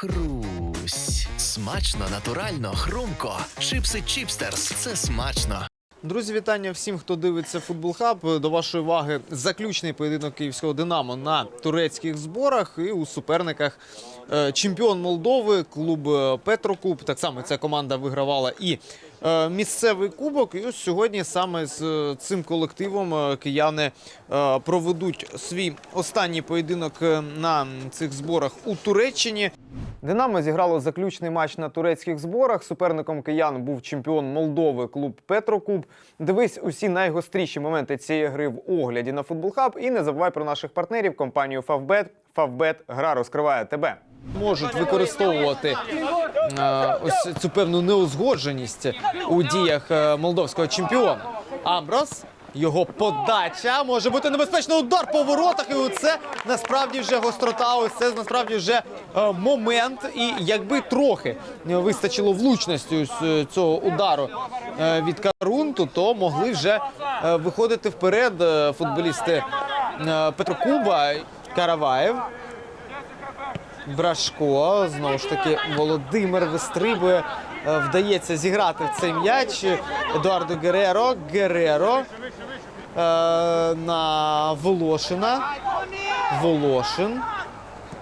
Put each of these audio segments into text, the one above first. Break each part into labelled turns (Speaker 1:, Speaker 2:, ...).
Speaker 1: Хрусь. Смачно, натурально, хрумко. Чипси Чіпстерс. Це смачно.
Speaker 2: Друзі, вітання всім, хто дивиться футбол хаб. До вашої уваги заключний поєдинок київського Динамо на турецьких зборах і у суперниках е, чемпіон Молдови, клуб е, Петрокуб. Так само ця команда вигравала і е, місцевий кубок. І ось сьогодні саме з цим колективом кияни проведуть свій останній поєдинок на цих зборах у Туреччині. Динамо зіграло заключний матч на турецьких зборах. Суперником киян був чемпіон Молдови клуб Петрокуб. Дивись усі найгостріші моменти цієї гри в огляді на Футбол Хаб. І не забувай про наших партнерів компанію Фавбет. Фавбет гра розкриває тебе. Можуть використовувати е, ось цю певну неузгодженість у діях е, молдовського чемпіона. Амброс. Його подача може бути небезпечний удар по воротах. І оце насправді вже гострота. Ось це насправді вже е, момент. І якби трохи е, вистачило влучності ось, е, цього удару е, від Карунту, то могли вже виходити вперед футболісти е, Петрокуба Караваєв. Брашко, знову ж таки, Володимир вистрибує. Вдається зіграти в цей м'яч. Едуардо Гереро. Гереро на Волошина. Волошин.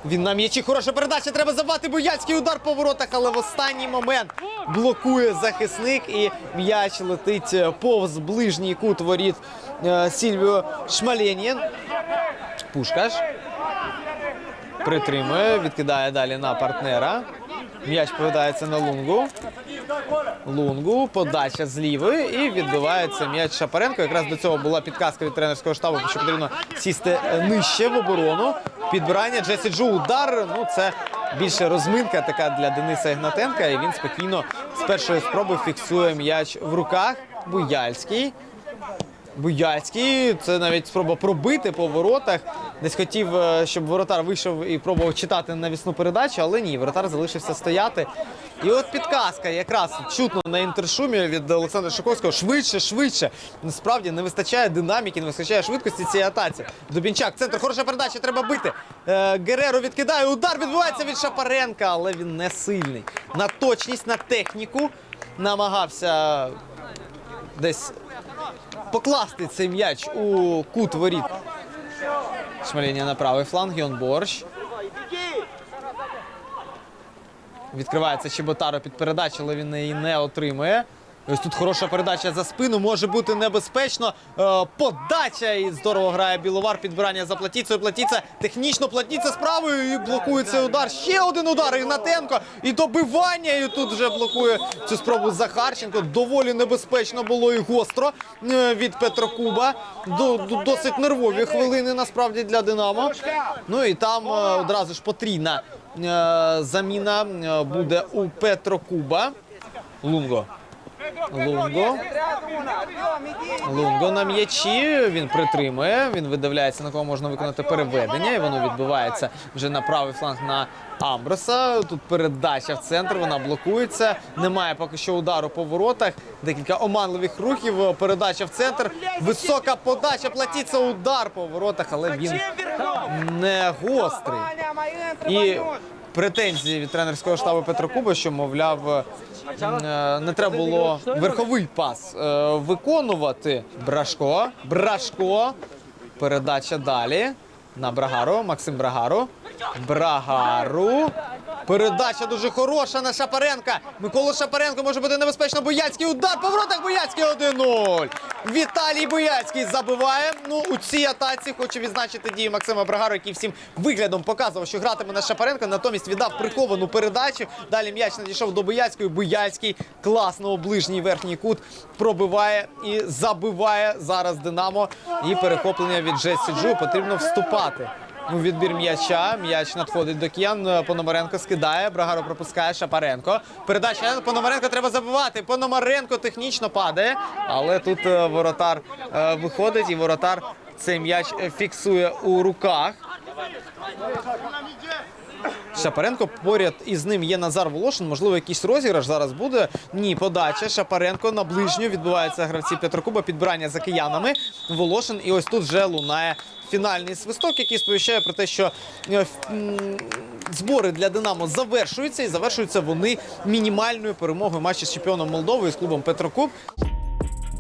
Speaker 2: Він на м'ячі. Хороша передача. Треба забати бояцький удар по воротах, але в останній момент блокує захисник і м'яч летить е, повз ближній кут воріт е, Сільвіо Шмаленєн. Пушкаш. Притримує, відкидає далі на партнера. М'яч повертається на лунгу. Лунгу, подача з і відбивається м'яч Шапаренко. Якраз до цього була підказка від тренерського штабу, що потрібно сісти нижче в оборону. Підбирання Джесі Джу удар. Ну це більше розминка така для Дениса Ігнатенка. І він спокійно з першої спроби фіксує м'яч в руках. Буяльський. Буяцький, це навіть спроба пробити по воротах. Десь хотів, е, щоб воротар вийшов і пробував читати навісну передачу, але ні, воротар залишився стояти. І от підказка якраз чутно на інтершумі від Олександра Шиковського. Швидше, швидше. Насправді не вистачає динаміки, не вистачає швидкості цієї атаці. Дубінчак, центр, хороша передача, треба бити. Е, Гереро відкидає, удар відбувається від Шапаренка, але він не сильний. На точність, на техніку намагався десь покласти цей м'яч у кут воріт. Шмаління на правий фланг, Йон Борщ. Відкривається Чеботаро під передачу, але він її не отримує. Ось тут хороша передача за спину, може бути небезпечно. Е, подача і здорово грає Біловар. Підбирання за Платіцею. Платіця технічно Платіця з правою і блокує цей удар. Ще один удар Ігнатенко. І добивання. І тут вже блокує цю спробу Захарченко. Доволі небезпечно було і гостро е, від Петрокуба. До, до- досить нервові хвилини насправді для Динамо. Ну і там е, одразу ж потрійна заміна буде у Петрокуба. Лунго. Лунго. Лунго на м'ячі. Він притримує. Він видивляється, на кого можна виконати переведення. І воно відбувається вже на правий фланг на Амброса. Тут передача в центр. Вона блокується. Немає поки що удару по воротах. Декілька оманливих рухів. Передача в центр. Висока подача. Платіться удар по воротах, але він не гострий. І претензії від тренерського штабу Петрокуба, що, мовляв, е, не треба було верховий пас е, виконувати. Брашко. Брашко. Передача далі. На Брагару. Максим Брагару. Брагару. Передача дуже хороша на Шапаренка. Микола Шапаренко може бути небезпечно. Бояцький удар по воротах. Бояцький 1-0. Віталій Бояцький забиває. Ну, у цій атаці хочу відзначити дії Максима Брагару, який всім виглядом показував, що гратиме на Шапаренка. Натомість віддав приховану передачу. Далі м'яч надійшов до Бояцької. Бояцький класно ближній верхній кут пробиває і забиває зараз Динамо. І перехоплення від Джесі Джу потрібно вступати. У відбір м'яча. М'яч надходить до киян. Пономаренко скидає. Брагаро пропускає Шапаренко. Передача Пономаренко треба забивати. Пономаренко технічно падає, але тут е, воротар е, виходить і воротар цей м'яч е, фіксує у руках. Шапаренко. Поряд із ним є Назар Волошин. Можливо, якийсь розіграш зараз буде. Ні, подача. Шапаренко на ближню відбуваються гравці Петрокуба. Підбирання за киянами. Волошин. І ось тут вже лунає фінальний свисток, який сповіщає про те, що е, збори для Динамо завершуються, і завершуються вони мінімальною перемогою матчі з чемпіоном Молдови з клубом Петрокуб.